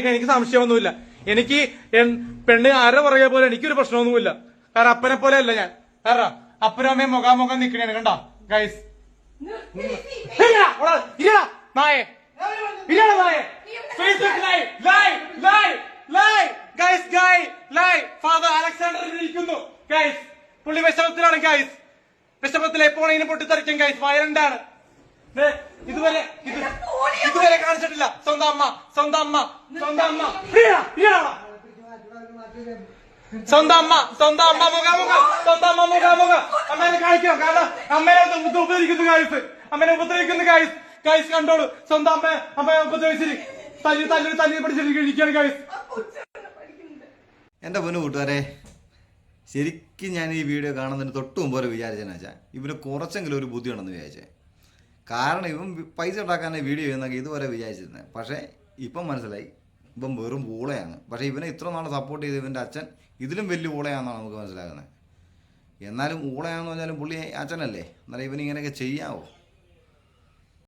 എനിക്ക് സംശയമൊന്നുമില്ല. എനിക്ക് പെണ്ണ് ആരെ പറയുക പോലെ എനിക്കൊരു പ്രശ്നമൊന്നുമില്ല. കാരണം അപ്പനെ പോലെ അല്ല ഞാൻ. കാരണം അപ്പനും അമ്മയും മുഖാമുഖം നിക്കണേണ് കണ്ടോ? Guys Facebook live guys guy Alexander ഇരിക്കുന്നു. പുള്ളി വിഷമത്തിലാണ് ഗൈസ് വിഷമത്തിൽ എപ്പോഴെങ്കിലും പൊട്ടിത്തെറിക്കും ഗൈസ് വയലന്റ് ഇതുവരെ ഇത് ഇതുവരെ കാണിച്ചിട്ടില്ല സ്വന്തം അമ്മ സ്വന്തം അമ്മ സ്വന്തം അമ്മ. ഇയ്യടാ, ഇയ്യടാ. സ്വന്തം അമ്മ സ്വന്തം അമ്മ മുഖാമുഖ സ്വന്തം അമ്മ മുഖാമുഖ അമ്മേനെ കാണിക്കണം. കാരണം അമ്മേനെ ഉപ- ഉപദ്രവിക്കുന്നു ഗായ്സ് അമ്മേനെ ഉപദ്രവിക്കുന്നു ഗായ്സ് ഗായ്സ് കണ്ടോളൂ. സ്വന്തം അമ്മ അമ്മയെ ഉപദ്രവിച്ചിരി. തല്ലി തല്ലി തല്ലി പിടിച്ചിരിക്കുകയാണ് കായസ് എന്റെ പൊന്നു കൂട്ടുകാരെ ശരിക്കും ഞാൻ ഈ വീഡിയോ കാണുന്നതിന് തൊട്ട് മുമ്പ് വരെ വിചാരിച്ചതെന്ന് വെച്ചാൽ ഇവന് കുറച്ചെങ്കിലും ഒരു ബുദ്ധിയുണ്ടെന്ന് വിചാരിച്ചേ. കാരണം ഇവൻ പൈസ ഉണ്ടാക്കാനേ വീഡിയോ ചെയ്യുന്നൊക്കെ ഇതുവരെ വിചാരിച്ചിരുന്നത് പക്ഷേ ഇപ്പം മനസ്സിലായി. ഇപ്പം വെറും പൂളയാണ്. പക്ഷേ ഇവനെ ഇത്ര നാളെ സപ്പോർട്ട് ചെയ്ത് ഇവന്റെ അച്ഛൻ ഇതിലും വലിയ ഊളയാണെന്നാണ് നമുക്ക് മനസ്സിലാകുന്നത് എന്നാലും ഊളയാണെന്ന് പറഞ്ഞാലും പുള്ളി അച്ഛനല്ലേ? എന്നാലും ഇവൻ ഇങ്ങനെയൊക്കെ ചെയ്യാവോ?